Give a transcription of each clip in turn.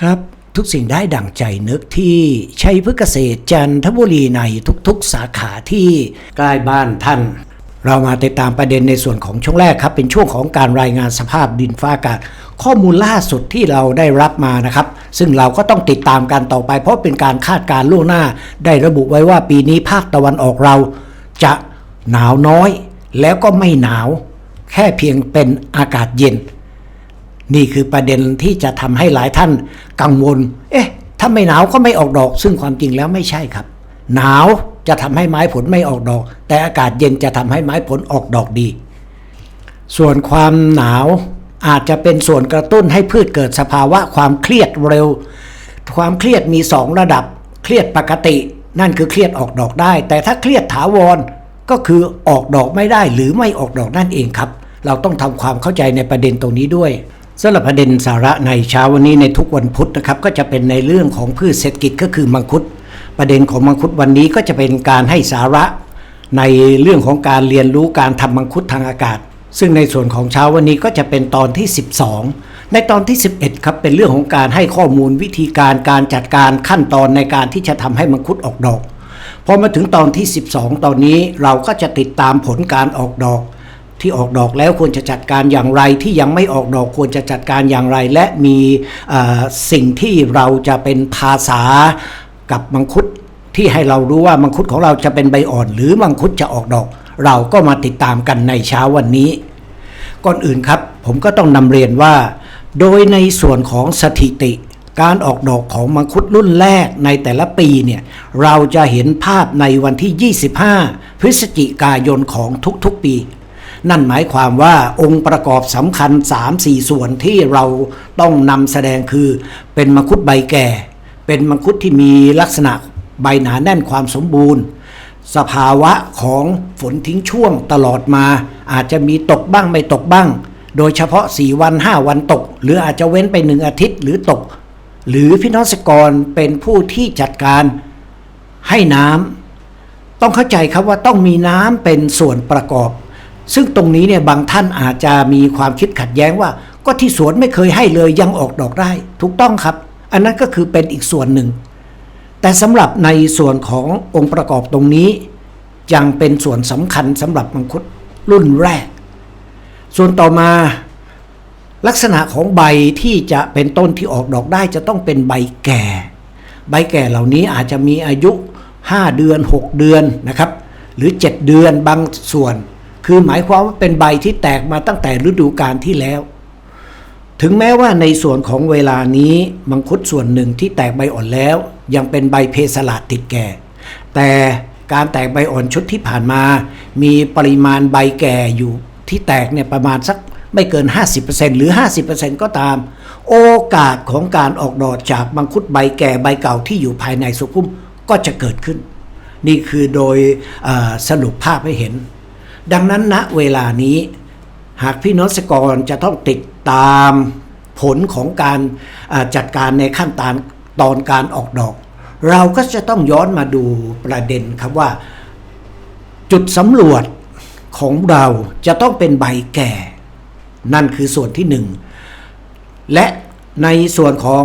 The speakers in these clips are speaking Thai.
ครับทุกสิ่งได้ดั่งใจนึกที่ชัยพฤกษเกษตรจันทบุรีในทุกๆ สาขาที่ใกล้บ้านท่าน เรามาติดตามประเด็นในส่วนของช่วงแรกครับ เป็นช่วงของการรายงานสภาพดินฟ้าอากาศ ข้อมูลล่าสุดที่เราได้รับมานะครับ ซึ่งเราก็ต้องติดตามกันต่อไป เพราะเป็นการคาดการล่วงหน้า ได้ระบุไว้ว่าปีนี้ภาคตะวันออกเรา จะหนาวน้อย แล้วก็ไม่หนาว แค่เพียงเป็นอากาศเย็น นี่คือประเด็นที่จะทำให้หลายท่านกังวล เอ๊ะ ถ้าไม่หนาวก็ไม่ออกดอก ซึ่งความจริงแล้วไม่ใช่ครับ หนาวจะทำให้ไม้ผลไม่ออกดอก แต่อากาศเย็นจะทำให้ไม้ผลออกดอกดี ส่วนความหนาวอาจจะเป็นส่วนกระตุ้นให้พืชเกิดสภาวะความเครียดเร็ว ความเครียดมี2ระดับ เครียดปกติ นั่นคือเครียดออกดอกได้ แต่ถ้าเครียดถาวรก็คือออกดอกไม่ได้หรือไม่ออกดอกนั่นเองครับ เราต้องทำความเข้าใจในประเด็นตรงนี้ด้วย สำหรับประเด็นสาระในเช้าวันนี้ในทุกวันพุธนะครับก็จะเป็นในเรื่องของพืชเศรษฐกิจก็คือมังคุด ประเด็นของมังคุดวันนี้ก็จะเป็นการให้สาระในเรื่องของการเรียนรู้การทำมังคุดทางอากาศ ซึ่งในส่วนของเช้าวันนี้ก็จะเป็นตอนที่ 12 ในตอนที่ 11ครับเป็นเรื่องของการให้ข้อมูลวิธีการการจัดการขั้นตอนในการที่จะทำให้มังคุดออกดอกพอมาถึงตอนที่ 12 ตอนนี้เราก็จะติดตามผลการออกดอก ที่ออกดอกแล้วควรจะจัดการอย่างไร ที่ยังไม่ออกดอกควรจะจัดการอย่างไร และมีสิ่งที่เราจะเป็นภาษากับมังคุดที่ให้เรารู้ว่ามังคุดของเราจะเป็นใบอ่อน หรือมังคุดจะออกดอก เราก็มาติดตามกันในเช้าวันนี้ ก่อนอื่นครับผมก็ต้องนำเรียนว่า โดยในส่วนของสถิติ การออกดอกของมังคุดรุ่นแรกในแต่ละปีเนี่ยเราจะเห็นภาพในวันที่ 25 พฤศจิกายนของทุกๆปี นั่นหมายความว่าองค์ประกอบสำคัญ 3-4 ส่วนที่เราต้องนำแสดงคือ เป็นมังคุดใบแก่ เป็นมังคุดที่มีลักษณะใบหนาแน่นความสมบูรณ์ สภาวะของฝนทิ้งช่วงตลอดมา อาจจะมีตกบ้างไม่ตกบ้าง โดยเฉพาะ 4 วัน 5 วันตก หรืออาจจะเว้นไปหนึ่งอาทิตย์หรือตก หรือพี่น้องเกษตรกรเป็นผู้ที่จัดการให้น้ำต้องเข้าใจครับว่าต้องมีน้ำเป็นส่วนประกอบ ซึ่งตรงนี้เนี่ยบางท่านอาจจะมีความคิดขัดแย้งว่า ก็ที่สวนไม่เคยให้เลยยังออกดอกได้ ถูกต้องครับ อันนั้นก็คือเป็นอีกส่วนหนึ่ง แต่สำหรับในส่วนขององค์ประกอบตรงนี้ยังเป็นส่วนสำคัญสำหรับมังคุดรุ่นแรก ส่วนต่อมาลักษณะของใบที่จะเป็นต้นที่ออกดอกได้จะต้องเป็นใบแก่ ใบแก่เหล่านี้อาจจะมีอายุ 5 เดือน 6 เดือนนะครับ หรือ 7 เดือนบางส่วน คือหมายความว่าเป็นใบที่แตกมาตั้งแต่ฤดูกาลที่แล้ว ถึงแม้ว่าในส่วนของเวลานี้มังคุดส่วนหนึ่งที่แตกใบอ่อนแล้ว ยังเป็นใบเพสลาดติดแก่ แต่การแตกใบอ่อนชุดที่ผ่านมา มีปริมาณใบแก่อยู่ที่แตกเนี่ยประมาณสักไม่เกิน 50%หรือ 50%ก็ตาม โอกาสของการออกดอกจากมังคุดใบแก่ใบเก่าที่อยู่ภายในสุขุมก็จะเกิดขึ้น นี่คือโดยสรุปภาพให้เห็น ดังนั้นณเวลานี้ หากพี่น้องเกรจะต้องติดตามผลของการจัดการในขั้นตอนตอนการออกดอก เราก็จะต้องย้อนมาดูประเด็นครับว่า จุดสำรวจของเราจะต้องเป็นใบแก่ นั่นคือส่วนที่หนึ่งและในส่วนของ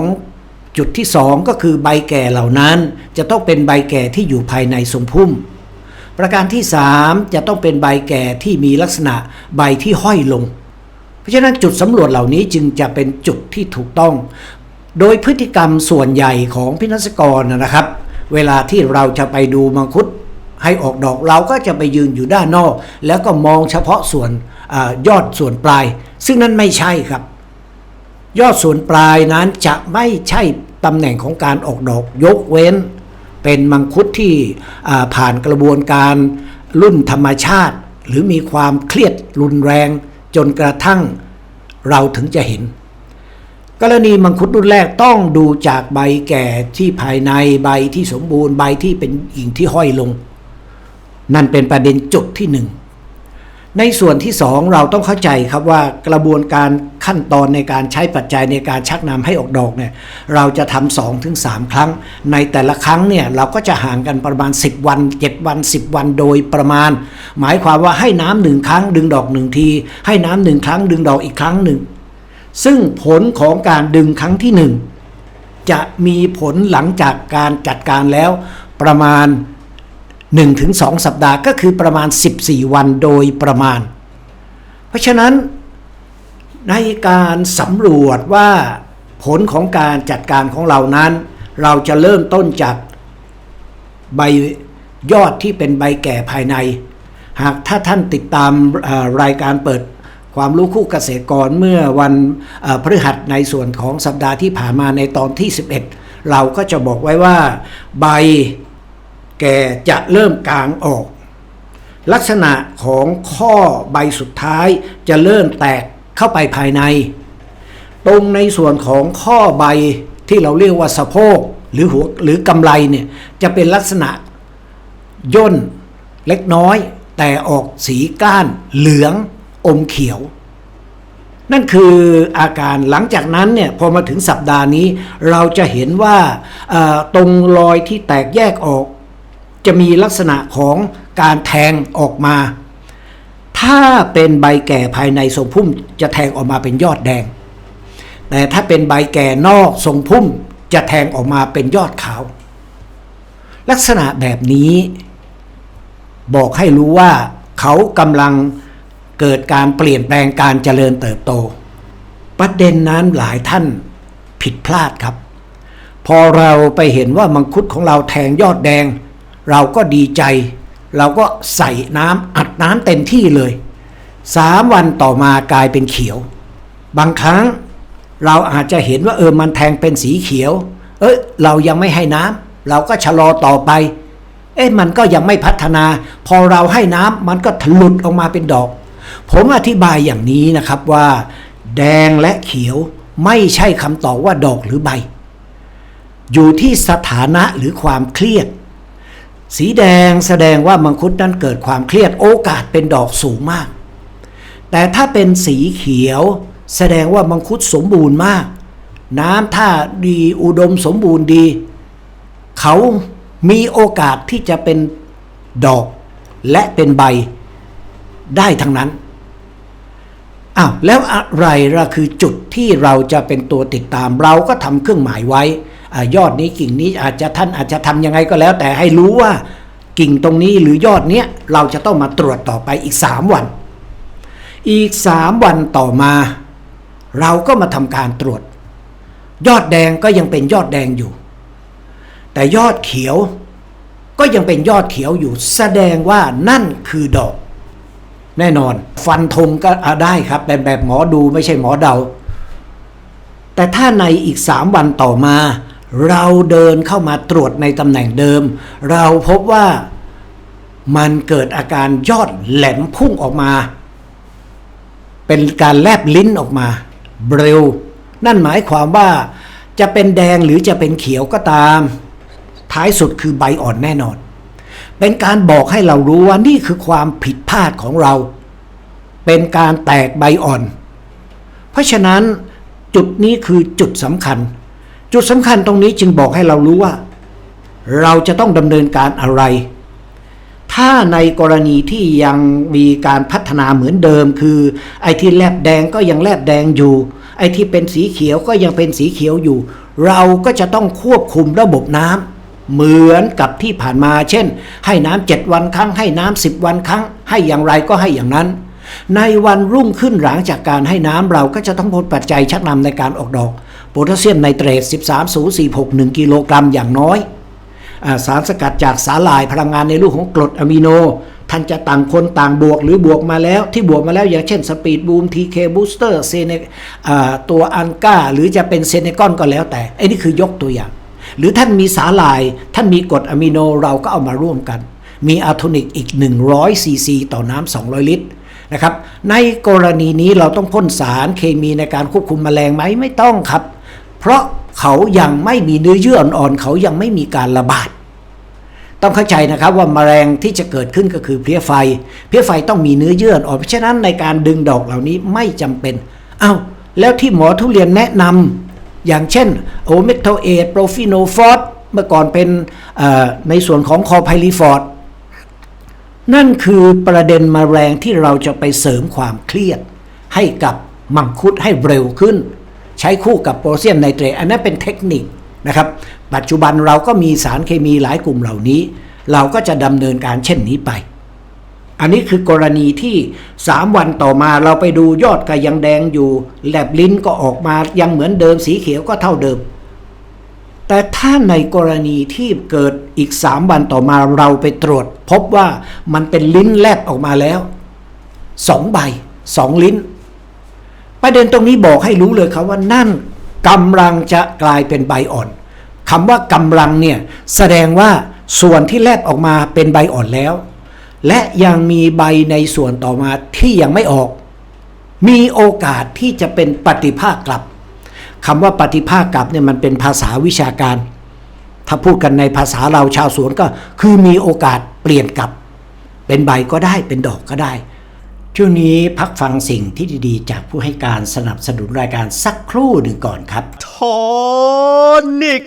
จุดที่สองก็คือใบแก่เหล่านั้น จะต้องเป็นใบแก่ที่อยู่ภายในสมพุ่ม ประการที่ 3 จะต้องเป็นใบแก่ที่มีลักษณะใบที่ห้อยลง เพราะฉะนั้นจุดสำรวจเหล่านี้จึงจะเป็นจุดที่ถูกต้อง โดยพฤติกรรมส่วนใหญ่ของพินักกรนะครับ เวลาที่เราจะไปดูมังคุดให้ออกดอกเราก็จะไปยืนอยู่ด้านนอก แล้วก็มองเฉพาะส่วนอยอดส่วนปลาย ซึ่งนั้นไม่ใช่ครับ ยอดส่วนปลายนั้นจะไม่ใช่ตำแหน่งของการออกดอกยกเว้น เป็นมังคุดที่ผ่านกระบวนการรุ่นธรรมชาติ หรือมีความเครียดรุนแรงจนกระทั่งเราถึงจะเห็น กรณีมังคุดรุ่นแรกต้องดูจากใบแก่ที่ภายในใบที่สมบูรณ์ใบที่เป็นอิงที่ห้อยลง นั่นเป็นประเด็นจุดที่หนึ่ง ในส่วนที่สองเราต้องเข้าใจครับว่ากระบวนการขั้นตอนในการใช้ปัจจัยในการชักนำให้ออกดอกเนี่ยเราจะทำสองถึงสามครั้ง ในแต่ละครั้งเนี่ยเราก็จะห่างกันประมาณ 10 วัน 7 วัน 10 วันโดยประมาณ หมายความว่าให้น้ำหนึ่งครั้งดึงดอกหนึ่งที ให้น้ำหนึ่งครั้งดึงดอกอีกครั้งหนึ่ง ซึ่งผลของการดึงครั้งที่หนึ่งจะมีผลหลังจากการจัดการแล้วประมาณ 1-2 สัปดาห์ก็คือประมาณ 14 วันโดยประมาณ เพราะฉะนั้นในการสำรวจว่าผลของการจัดการของเรานั้น เราจะเริ่มต้นจากใบยอดที่เป็นใบแก่ภายใน หากถ้าท่านติดตามรายการเปิดความรู้คู่เกษตรกรเมื่อวันพฤหัสในส่วนของสัปดาห์ที่ผ่านมาในตอนที่ 11 เราก็จะบอกไว้ว่า ใบ แก่จะเริ่มกลางออก ลักษณะของข้อใบสุดท้ายจะเริ่มแตกเข้าไปภายใน ตรงในส่วนของข้อใบที่เราเรียกว่าสะโพกหรือหัวหรือกำไลเนี่ยจะเป็นลักษณะย่นเล็กน้อย แต่ออกสีก้านเหลืองอมเขียว นั่นคืออาการหลังจากนั้นเนี่ยพอมาถึงสัปดาห์นี้ เราจะเห็นว่าตรงรอยที่แตกแยกออก จะมีลักษณะของการแทงออกมา ถ้าเป็นใบแก่ภายในทรงพุ่มจะแทงออกมาเป็นยอดแดง แต่ถ้าเป็นใบแก่นอกทรงพุ่มจะแทงออกมาเป็นยอดขาว ลักษณะแบบนี้ บอกให้รู้ว่าเขากำลังเกิดการเปลี่ยนแปลงการเจริญเติบโต ประเด็นนั้นหลายท่านผิดพลาดครับ พอเราไปเห็นว่ามังคุดของเราแทงยอดแดง เราก็ดีใจ เราก็ใส่น้ำอัดน้ำเต็มที่เลยสามวันต่อมากลายเป็นเขียว บางครั้งเราอาจจะเห็นว่าเออมันแทงเป็นสีเขียว เอ้ยเรายังไม่ให้น้ำเราก็ชะลอต่อไป เอ๊ะมันก็ยังไม่พัฒนา พอเราให้น้ำมันก็ทะลุดออกมาเป็นดอก ผมอธิบายอย่างนี้นะครับว่า แดงและเขียวไม่ใช่คำตอบว่าดอกหรือใบ อยู่ที่สถานะหรือความเครียด สีแดงแสดงว่ามังคุดนั้นเกิดความเครียดโอกาสเป็นดอกสูงมาก แต่ถ้าเป็นสีเขียว แสดงว่ามังคุดสมบูรณ์มาก น้ำท่าดีอุดมสมบูรณ์ดี เขามีโอกาสที่จะเป็นดอกและเป็นใบได้ทั้งนั้นอ้าวแล้วอะไรล่ะคือจุดที่เราจะเป็นตัวติดตามเราก็ทำเครื่องหมายไว้ อยอดนี้กิ่งนี้อาจจะท่านอาจจะทำยังไงก็แล้ว แต่ให้รู้ว่ากิ่งตรงนี้หรือยอดเนี้ยเราจะต้องมาตรวจต่อไปอีก 3 วัน อีก 3 วันต่อมา เราก็มาทำการตรวจ ยอดแดงก็ยังเป็นยอดแดงอยู่ แต่ยอดเขียวก็ยังเป็นยอดเขียวอยู่ แสดงว่านั่นคือดอก แน่นอน ฟันธงก็ได้ครับแบบแบบหมอดูไม่ใช่หมอเดา แต่ถ้าในอีกสามวันต่อมา เราเดินเข้ามาตรวจในตำแหน่งเดิม เราพบว่ามันเกิดอาการยอดแหลมพุ่งออกมา เป็นการแลบลิ้นออกมาเบรวนั่นหมายความว่าจะเป็นแดงหรือจะเป็นเขียวก็ตาม ท้ายสุดคือใบอ่อนแน่นอน เป็นการบอกให้เรารู้ว่านี่คือความผิดพลาดของเรา เป็นการแตกใบอ่อน เพราะฉะนั้นจุดนี้คือจุดสำคัญ จุดสำคัญตรงนี้จึงบอกให้เรารู้ว่า เราจะต้องดำเนินการอะไร ถ้าในกรณีที่ยังมีการพัฒนาเหมือนเดิม คือ ไอ้ที่แลบแดงก็ยังแลบแดงอยู่ ไอ้ที่เป็นสีเขียวก็ยังเป็นสีเขียวอยู่ เราก็จะต้องควบคุมระบบน้ำเหมือนกับที่ผ่านมา เช่น ให้น้ำเจ็ดวันครั้ง ให้น้ำสิบวันครั้ง ให้อย่างไรก็ให้อย่างนั้น ในวันรุ่งขึ้นหลังจากการให้น้ำเราก็จะต้องพบปัจจัยชักนำในการออกดอก โพแทสเซียมไนเตรต 13 1กิโลกรัมอย่างน้อยอสารสกัดจากสาหร่ายพลังงานในรูปของกรดอะมิโน ท่านจะต่างคนต่างบวกหรือบวกมาแล้วที่บวกมาแล้วอย่างเช่นสปีดบูมทีเคบูสเตอร์เซเนตัวอันก้า หรือจะเป็นเซเนกอนก็แล้วแต่ไอ้นี่คือยกตัวอย่าง หรือท่านมีสาหร่าย ท่านมีกรดอะมิโนเราก็เอามาร่วมกัน มีอะโทนิกอีก 100ซีซีต่อน้ำ200 ลิตรนะครับในกรณีนี้เราต้องพ่นสารเคมีในการควบคุมแมลงไหมไม่ต้องครับ เพราะเขายังไม่มีเนื้อเยื่ออ่อนๆเขายังไม่มีการระบาด ต้องเข้าใจนะครับว่าแมลงที่จะเกิดขึ้นก็คือเพลี้ยไฟ เพลี้ยไฟต้องมีเนื้อเยื่ออ่อนเพราะฉะนั้นในการดึงดอกเหล่านี้ไม่จำเป็นเอา้าแล้วที่หมอทุเรียนแนะนำอย่างเช่นโอเมทเอทโปรฟิโนฟอสเมื่อก่อนเป็นในส่วนของคอไพลิฟอร์ดนั่นคือประเด็นมแมลงที่เราจะไปเสริมความเครียดให้กับมังคุดให้เร็วขึ้น ใช้คู่กับโพแทสเซียมไนเตรตอันนั้นเป็นเทคนิคนะครับ ปัจจุบันเราก็มีสารเคมีหลายกลุ่มเหล่านี้ เราก็จะดำเนินการเช่นนี้ไป อันนี้คือกรณีที่ 3 วันต่อมาเราไปดูยอดก็ยังแดงอยู่ แลบลิ้นก็ออกมายังเหมือนเดิมสีเขียวก็เท่าเดิม แต่ถ้าในกรณีที่เกิดอีก 3 วันต่อมาเราไปตรวจ พบว่ามันเป็นลิ้นแลบออกมาแล้วสองใบสองลิ้น ประเด็นตรงนี้บอกให้รู้เลยครับว่านั่นกำลังจะกลายเป็นใบอ่อนคำว่ากำลังเนี่ยแสดงว่าส่วนที่แลบออกมาเป็นใบอ่อนแล้ว และยังมีใบในส่วนต่อมาที่ยังไม่ออก มีโอกาสที่จะเป็นปฏิภาคกลับคำว่าปฏิภาคกลับเนี่ยมันเป็นภาษาวิชาการ ถ้าพูดกันในภาษาเราชาวสวนก็คือมีโอกาสเปลี่ยนกลับ เป็นใบก็ได้เป็นดอกก็ได้ ช่วงนี้พักฟังสิ่งที่ดีๆ จากผู้ให้การสนับสนุนรายการสักครู่หนึ่งก่อนครับโทนิก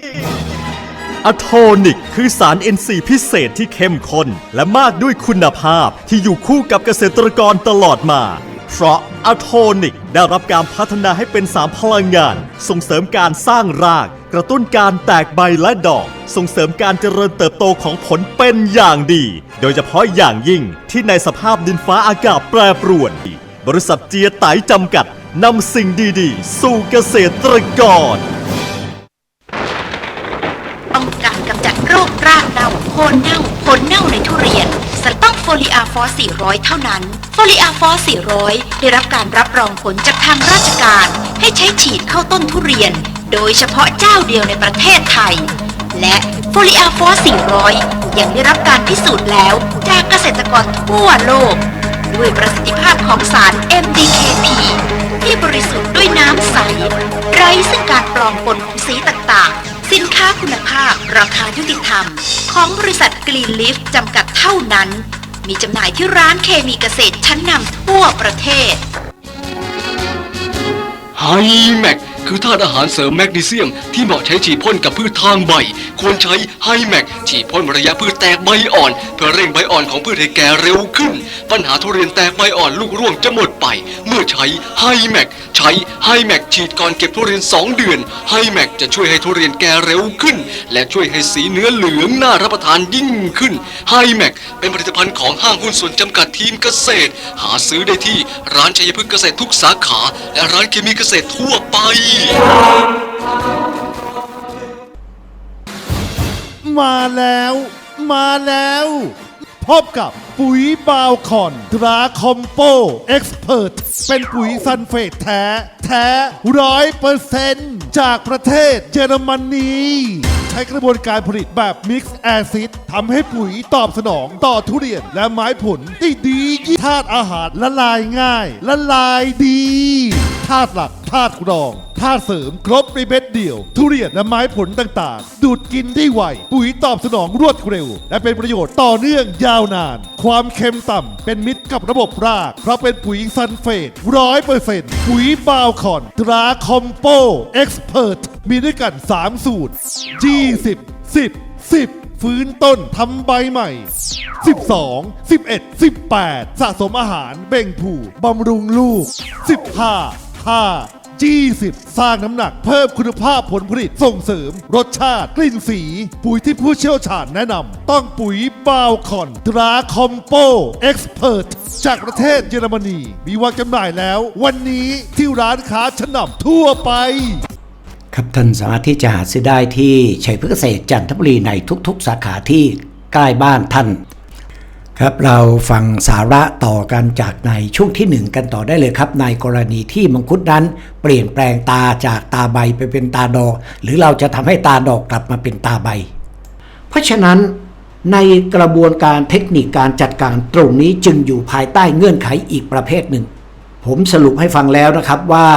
อะโทนิก คือสาร NC พิเศษที่เข้มข้นและมากด้วยคุณภาพที่อยู่คู่กับเกษตรกรตลอดมา เพราะอะโทนิกได้รับการพัฒนาให้เป็นสารพลังงาน ส่งเสริมการสร้างราก กระตุ้นการแตกใบและดอก ส่งเสริมการเจริญเติบโตของผลเป็นอย่างดี โดยเฉพาะอย่างยิ่งที่ในสภาพดินฟ้าอากาศแปรปรวน บริษัทเจียไตจำกัดนำสิ่งดีๆ สู่เกษตรกรต้องการกำจัดโรครากเน่าโคนเน่าผลเน่าใน ฟลิอาฟอส400 เท่านั้น โฟลิอาฟอส400 ได้รับการรับรองผลจากทางราชการ ให้ใช้ฉีดเข้าต้นทุเรียน โดยเฉพาะเจ้าเดียวในประเทศไทย และโฟลิอาฟอส400 ยังได้รับการพิสูจน์แล้วจากเกษตรกรทั่วโลก ด้วยประสิทธิภาพของสาร MDKP ที่บริสุทธิ์ด้วยน้ำใส ไร้ซึ่งการปลอมปนของสีต่างๆ สินค้าคุณภาพราคายุติธรรม ของบริษัทกรีนลิฟจำกัดเท่านั้น มีจำหน่ายที่ร้านเคมีเกษตรชั้นนำทั่วประเทศ ไฮแมก คือธาตุอาหารเสริมแมกนีเซียม ที่เหมาะใช้ฉีดพ่นกับพืชทางใบ ควรใช้ไฮแมกฉีดพ่นระยะพืชแตกใบอ่อน เพื่อเร่งใบอ่อนของพืชให้แก่เร็วขึ้น ปัญหาทุเรียนแตกใบอ่อนลูกร่วงจะหมดไป เมื่อใช้ไฮแมกใช้ไฮแมกฉีดก่อนเก็บทุเรียน 2 เดือนไฮแมกจะช่วยให้ทุเรียนแก่เร็วขึ้น และช่วยให้สีเนื้อเหลืองน่ารับประทานยิ่งขึ้นไฮแมกเป็นผลิตภัณฑ์ของห้างหุ้นส่วนจำกัดทีมเกษตร หาซื้อได้ที่ร้านชัยพฤกษ์เกษตรทุกสาขา และร้านเคมีเกษตรทั่วไปมาแล้ว มาแล้ว พบกับปุ๋ยบาวคอนตราคอมโปเอ็กซ์เพรเป็นปุ๋ยซันเฟตแท้ แท้ร้อยเปอร์เซนต์จากประเทศเยอรมนีใช้กระบวนการผลิตแบบมิกซ์แอซิดทำให้ปุ๋ยตอบสนองต่อทุเรียนและไม้ผลได้ดียิ่งธาตุอาหารละลายง่าย ละลายดี ธาตุหลักธาตุรองธาตุเสริมครบในเม็ดเดียว ทุเรียนและไม้ผลต่างๆ ดูดกินได้ไว ปุ๋ยตอบสนองรวดเร็ว และเป็นประโยชน์ต่อเนื่องยาวนาน ความเค็มต่ำเป็นมิตรกับระบบราก เพราะเป็นปุ๋ยซันเฟตร้อยเปอร์เซ็นต์ปุ๋ยบาวคอนตราคอมโปเอ็กซ์เพรมีด้วยกัน 3 สูตร 20 10 10ฟื้นต้นทำใบใหม่ 12 11 18 สะสมอาหารเบ่งผูบำรุงลูก 15 5 20สร้างน้ำหนักเพิ่มคุณภาพผลผลิตส่งเสริม รสชาติกลิ่นสี ปุ๋ยที่ผู้เชี่ยวชาญแนะนำต้องปุ๋ยบาวคอนตราคอมโปเอ็กซ์เพรจากประเทศเยอรมนี มีวางจำหน่ายแล้ว วันนี้ที่ร้านค้าชั้นนำทั่วไป ครับท่านสามารถที่จะหาซื้อได้ที่ชัยพฤกษ์เกษตรจันทบุรีในทุกๆ สาขาที่ใกล้บ้านท่าน ครับเราฟังสาระต่อกันจากในช่วงที่หนึ่งกันต่อได้เลยครับ ในกรณีที่มังคุดนั้น เปลี่ยนแปลงตาจากตาใบไปเป็นตาดอก หรือเราจะทำให้ตาดอกกลับมาเป็นตาใบ เพราะฉะนั้นในกระบวนการเทคนิคการจัดการตรงนี้จึงอยู่ภายใต้เงื่อนไขอีกประเภทหนึ่ง ผมสรุปให้ฟังแล้วนะครับว่า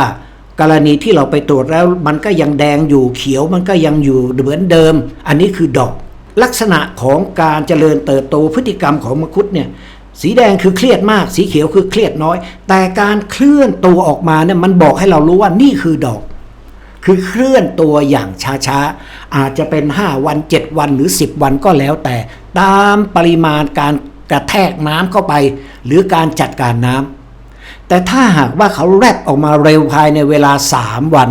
กรณีที่เราไปตรวจแล้วมันก็ยังแดงอยู่เขียวมันก็ยังอยู่เหมือนเดิม อันนี้คือดอก ลักษณะของการเจริญเติบโตพฤติกรรมของมังคุดเนี่ยสีแดงคือเครียดมาก สีเขียวคือเครียดน้อย แต่การเคลื่อนตัวออกมาเนี่ยมันบอกให้เรารู้ว่านี่คือดอก คือเคลื่อนตัวอย่างช้าๆ อาจจะเป็น 5 วัน 7 วันหรือ 10 วันก็แล้วแต่ ตามปริมาณการกระแทกน้ำเข้าไป หรือการจัดการน้ำแต่ถ้าหากว่าเขาแรบออกมาเร็วภายในเวลา 3 วัน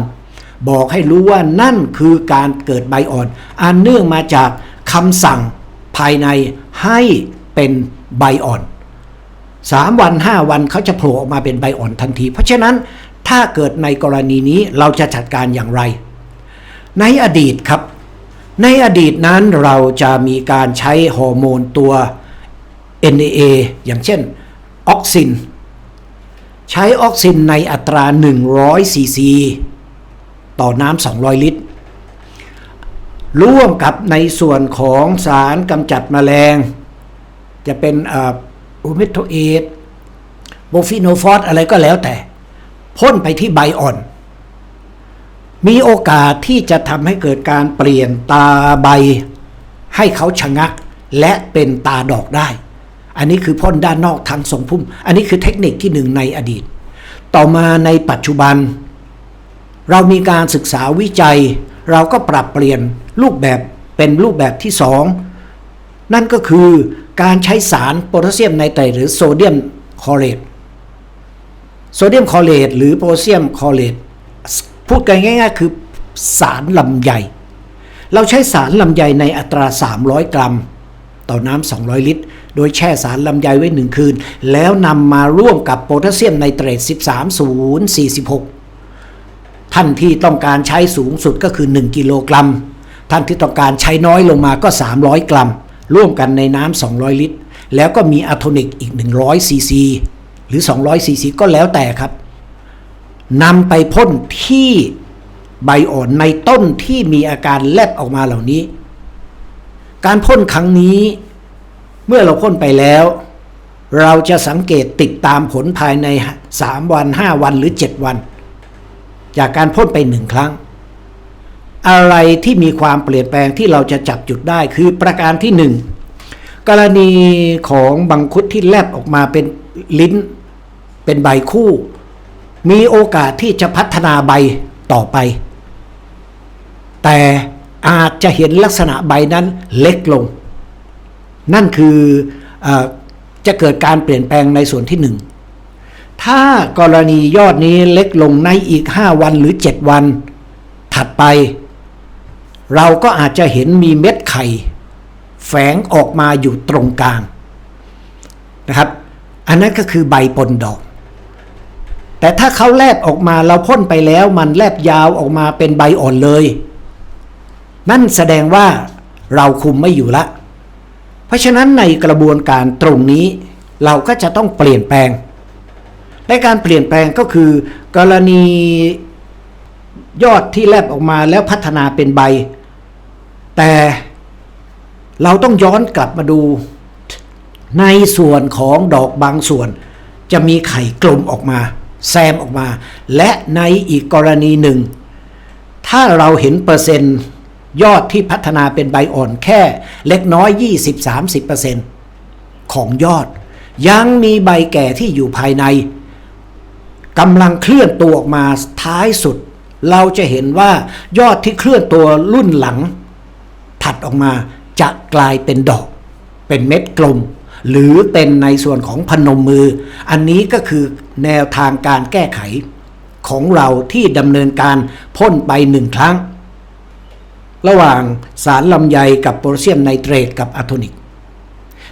บอกให้รู้ว่านั่นคือการเกิดใบอ่อน อันเนื่องมาจาก คำสั่งภายในให้เป็นใบอ่อนสามวันห้าวันเขาจะโผล่ออกมาเป็นใบอ่อนทันที เพราะฉะนั้นถ้าเกิดในกรณีนี้เราจะจัดการอย่างไร ในอดีตครับ ในอดีตนั้นเราจะมีการใช้ฮอร์โมนตัว NAA อย่างเช่นออกซิน ใช้ออกซินในอัตรา 100 ซีซี ต่อน้ำ 200 ลิตร ร่วมกับในส่วนของสารกำจัดแมลง จะเป็นอเมโทเอตโบฟิโนฟอสอะไรก็แล้วแต่ พ่นไปที่ใบอ่อน มีโอกาสที่จะทำให้เกิดการเปลี่ยนตาใบ ให้เขาชะงัก และเป็นตาดอกได้ อันนี้คือพ่นด้านนอกทางทรงพุ่ม อันนี้คือเทคนิคที่หนึ่งในอดีต ต่อมาในปัจจุบัน เรามีการศึกษาวิจัย เราก็ปรับเปลี่ยนรูปแบบเป็นรูปแบบที่สองนั่นก็คือการใช้สารโพแทสเซียมไนเตรตหรือโซเดียมคลอเรตโซเดียมคลอเรตหรือโพแทสเซียมคลอเรตพูดกันง่าย ๆ คือสารลำไยเราใช้สารลำไยในอัตรา 300 กรัม ต่อน้ำ 200 ลิตร โดยแช่สารลำไยไว้หนึ่งคืน แล้วนำมาร่วมกับโพแทสเซียมไนเตรต 13046 ท่านที่ต้องการใช้สูงสุดก็คือ 1 กิโลกรัม ท่านที่ต้องการใช้น้อยลงมาก็ 300 กรัม ร่วมกันในน้ำ200 ลิตร แล้วก็มีอะโทนิกอีก 100 ซีซี หรือ 200 ซีซี ก็แล้วแต่ครับนำไปพ่นที่ใบอ่อนในต้นที่มีอาการแลบออกมาเหล่านี้ การพ่นครั้งนี้ เมื่อเราพ่นไปแล้ว เราจะสังเกตติดตามผลภายใน 3 วัน 5 วันหรือ 7 วัน จากการพ่นไปหนึ่งครั้ง อะไรที่มีความเปลี่ยนแปลงที่เราจะจับจุดได้คือประการที่หนึ่งกรณีของบังคุดที่แลบออกมาเป็นลิ้น เป็นใบคู่ มีโอกาสที่จะพัฒนาใบต่อไป แต่อาจจะเห็นลักษณะใบนั้นเล็กลง นั่นคืออจะเกิดการเปลี่ยนแปลงในส่วนที่หนึ่ง ถ้ากรณียอดนี้เล็กลงในอีก 5 วันหรือ 7 วัน ถัดไป เราก็อาจจะเห็นมีเม็ดไข่ แฝงออกมาอยู่ตรงกลางนะครับ อันนั้นก็คือใบปนดอก แต่ถ้าเขาแลบออกมาเราพ่นไปแล้วมันแลบยาวออกมาเป็นใบอ่อนเลย นั่นแสดงว่าเราคุมไม่อยู่ละ เพราะฉะนั้นในกระบวนการตรงนี้เราก็จะต้องเปลี่ยนแปลง และการเปลี่ยนแปลงก็คือ กรณียอดที่แลบออกมาแล้วพัฒนาเป็นใบ แต่เราต้องย้อนกลับมาดูในส่วนของดอกบางส่วน จะมีไข่กลมออกมา แซมออกมา และในอีกกรณีหนึ่ง ถ้าเราเห็นเปอร์เซ็นต์ยอดที่พัฒนาเป็นใบอ่อนแค่ เล็กน้อย 20-30%ของยอด ยังมีใบแก่ที่อยู่ภายใน กำลังเคลื่อนตัวออกมาท้ายสุด เราจะเห็นว่ายอดที่เคลื่อนตัวรุ่นหลัง ถัดออกมาจะกลายเป็นดอก เป็นเม็ดกลม หรือเป็นในส่วนของพนมมือ อันนี้ก็คือแนวทางการแก้ไข ของเราที่ดำเนินการพ่นไปหนึ่งครั้ง ระหว่างสารลำไยกับโพแทสเซียมไนเตรตกับอะโทนิก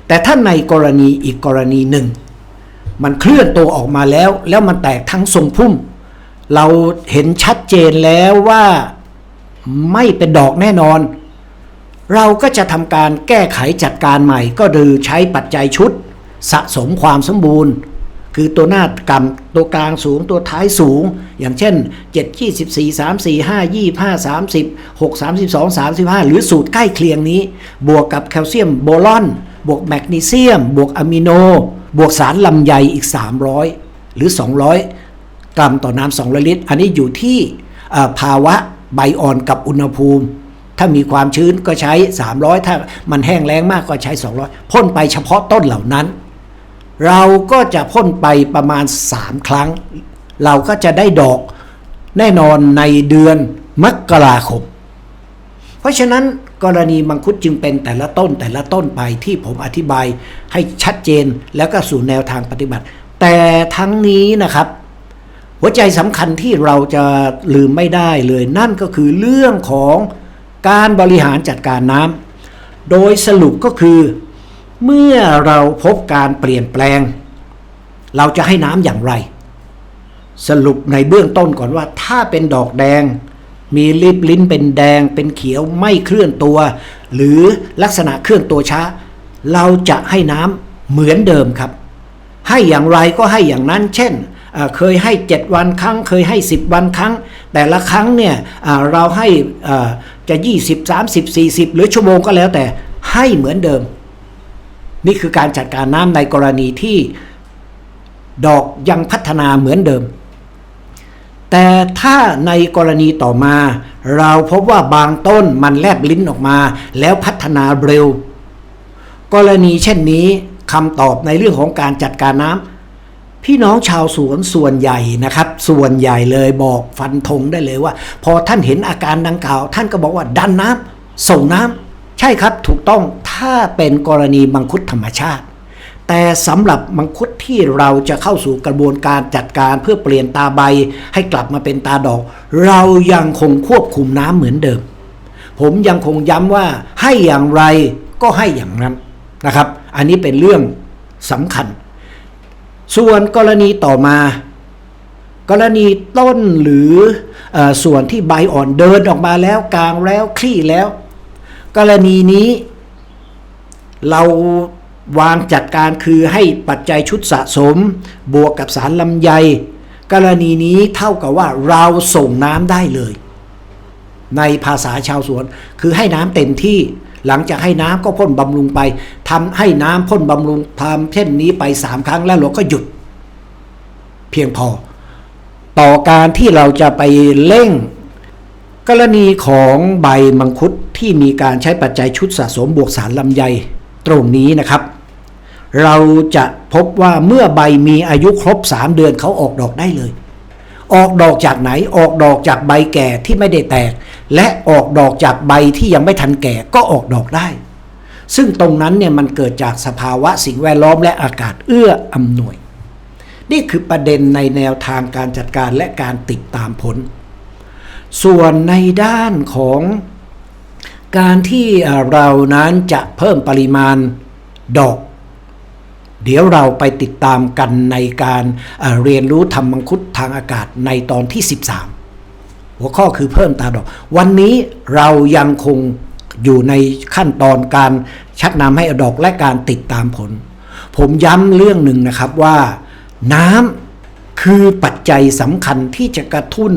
แต่ถ้าในกรณีอีกกรณีหนึ่ง มันเคลื่อนตัวออกมาแล้ว แล้วมันแตกทั้งทรงพุ่ม เราเห็นชัดเจนแล้วว่าไม่เป็นดอกแน่นอน เราก็จะทำการแก้ไขจัดการใหม่ ก็คือใช้ปัจจัยชุด สะสมความสมบูรณ์ คือตัวหน้ากำตัวกลางสูงตัวท้ายสูง อย่างเช่น 7 24 3 4 5 25 30 6 32 35 หรือสูตรใกล้เคียงนี้ บวกกับแคลเซียมโบลอน บวกแมกนีเซียม บวกอะมิโน บวกสารลำไยอีก 300 หรือ 200 กรัมต่อน้ำ200 ลิตร อันนี้อยู่ที่ภาวะใบอ่อนกับอุณหภูมิ ถ้ามีความชื้นก็ใช้ 300 ถ้ามันแห้งแล้งมากก็ใช้ 200 พ่นไปเฉพาะต้นเหล่านั้น เราก็จะพ่นไปประมาณ 3 ครั้ง เราก็จะได้ดอกแน่นอนในเดือนมกราคม เพราะฉะนั้น กรณีมังคุดจึงเป็นแต่ละต้นแต่ละต้นไปที่ผมอธิบายให้ชัดเจนแล้วก็สู่แนวทางปฏิบัติ แต่ทั้งนี้นะครับ หัวใจสำคัญที่เราจะลืมไม่ได้เลย นั่นก็คือเรื่องของการบริหารจัดการน้ำโดยสรุปก็คือ เมื่อเราพบการเปลี่ยนแปลง เราจะให้น้ำอย่างไร สรุปในเบื้องต้นก่อนว่า ถ้าเป็นดอกแดง มีลิบลิ้นเป็นแดงเป็นเขียวไม่เคลื่อนตัว หรือลักษณะเคลื่อนตัวช้า เราจะให้น้ำเหมือนเดิมครับ ให้อย่างไรก็ให้อย่างนั้น เช่นเคยให้ 7 วันครั้ง เคยให้ 10 วันครั้ง แต่ละครั้งเนี่ยเราให้เอ่อจะ 20 30 40 หรือชั่วโมงก็แล้วแต่ให้เหมือนเดิม นี่คือการจัดการน้ำในกรณีที่ดอกยังพัฒนาเหมือนเดิม แต่ถ้าในกรณีต่อมา เราพบว่าบางต้นมันแลบลิ้นออกมา แล้วพัฒนาเร็ว กรณีเช่นนี้คำตอบในเรื่องของการจัดการน้ำพี่น้องชาวสวนส่วนใหญ่นะครับ ส่วนใหญ่เลยบอกฟันธงได้เลยว่า พอท่านเห็นอาการดังกล่าว ท่านก็บอกว่าดันน้ำส่งน้ำใช่ครับถูกต้องถ้าเป็นกรณีมังคุดธรรมชาติ แต่สำหรับมังคุดที่เราจะเข้าสู่กระบวนการจัดการเพื่อเปลี่ยนตาใบให้กลับมาเป็นตาดอก เรายังคงควบคุมน้ำเหมือนเดิม ผมยังคงย้ำว่าให้อย่างไรก็ให้อย่างนั้นนะครับ อันนี้เป็นเรื่องสำคัญ ส่วนกรณีต่อมา กรณีต้นหรือเออส่วนที่ใบอ่อนเดินออกมาแล้วกลางแล้วคลี่แล้ว กรณีนี้เรา วางจัดการคือให้ปัจจัยชุดสะสม บวกกับสารลำไย กรณีนี้เท่ากับว่าเราส่งน้ำได้เลย ในภาษาชาวสวนคือให้น้ำเต็มที่ หลังจากให้น้ำก็พ่นบำรุงไปทำให้น้ำพ่นบำรุงทำเช่นนี้ไปสามครั้งแล้วเราก็หยุด เพียงพอ ต่อการที่เราจะไปเร่ง กรณีของใบมังคุดที่มีการใช้ปัจจัยชุดสะสมบวกสารลำไยตรงนี้นะครับ เราจะพบว่าเมื่อใบมีอายุครบ 3 เดือนเขาออกดอกได้เลย ออกดอกจากไหนออกดอกจากใบแก่ที่ไม่ได้แตก และออกดอกจากใบที่ยังไม่ทันแก่ก็ออกดอกได้ ซึ่งตรงนั้นเนี่ยมันเกิดจากสภาวะสิ่งแวดล้อมและอากาศเอื้ออำนวย นี่คือประเด็นในแนวทางการจัดการและการติดตามผล ส่วนในด้านของการที่เอ่อเรานั้นจะเพิ่มปริมาณดอก เดี๋ยวเราไปติดตามกันในการเอ่อเรียนรู้ทำมังคุดทางอากาศในตอนที่ 13 หัวข้อคือเพิ่มตาดอก วันนี้เรายังคงอยู่ในขั้นตอนการชักนำให้อดอกและการติดตามผล ผมย้ำเรื่องหนึ่งนะครับว่าน้ำคือปัจจัยสำคัญที่จะกระตุ้น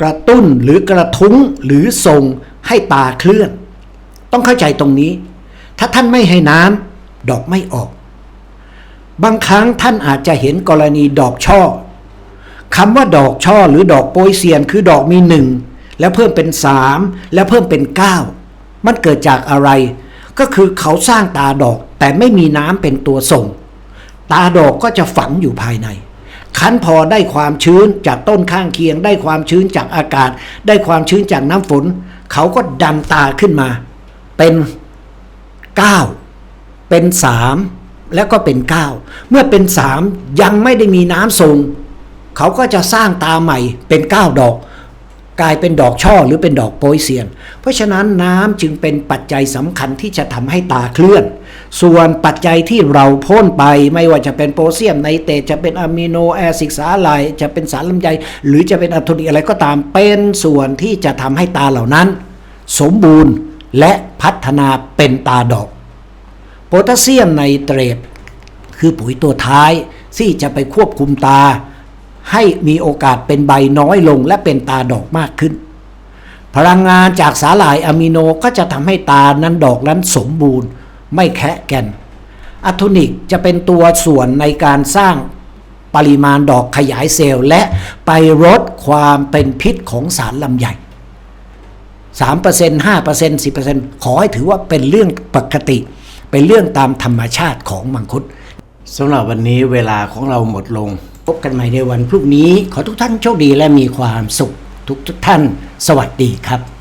กระตุ้นหรือกระทุ้งหรือส่งให้ตาเคลื่อน ต้องเข้าใจตรงนี้ ถ้าท่านไม่ให้น้ำดอกไม่ออก บางครั้งท่านอาจจะเห็นกรณีดอกช่อคำว่าดอกช่อหรือดอกโปยเซียนคือดอกมีหนึ่งแล้วเพิ่มเป็นสามแล้วเพิ่มเป็นเก้ามันเกิดจากอะไร ก็คือเขาสร้างตาดอกแต่ไม่มีน้ำเป็นตัวส่ง ตาดอกก็จะฝังอยู่ภายในคันพอได้ความชื้นจากต้นข้างเคียง ได้ความชื้นจากอากาศ ได้ความชื้นจากน้ำฝน เขาก็ดันตาขึ้นมา เป็น 9 เป็น 3 แล้วก็เป็น 9 เมื่อเป็น 3 ยังไม่ได้มีน้ำส่งเขาก็จะสร้างตาใหม่เป็น 9 ดอก กลายเป็นดอกช่อหรือเป็นดอกโปยเซียน เพราะฉะนั้นน้ำจึงเป็นปัจจัยสำคัญที่จะทำให้ตาเคลื่อน ส่วนปัจจัยที่เราพ่นไปไม่ว่าจะเป็นโพเซียมไนเตรตจะเป็นอะมิโนแอซิดสาลายจะเป็นสารลำไยหรือจะเป็นอะโทนิกอะไรก็ตามเป็นส่วนที่จะทำให้ตาเหล่านั้น สมบูรณ์และพัฒนาเป็นตาดอก แทสเซียมไนเตรตคือปุ๋ยตัวท้ายที่จะไปควบคุมตา ให้มีโอกาสเป็นใบน้อยลงและเป็นตาดอกมากขึ้น พลังงานจากสาหร่ายอะมิโนก็จะทำให้ตานั้นดอกนั้นสมบูรณ์ ไม่แคะแก่นอะโทนิกจะเป็นตัวส่วนในการสร้างปริมาณดอกขยายเซลล์และไปลดความเป็นพิษของสารลำไย3% 5% 10%ขอให้ถือว่าเป็นเรื่องปกติ เป็นเรื่องตามธรรมชาติของมังคุดสำหรับวันนี้เวลาของเราหมดลง พบกันใหม่ในวันพรุ่งนี้ ขอทุกท่านโชคดีและมีความสุขทุกทุกท่าน สวัสดีครับ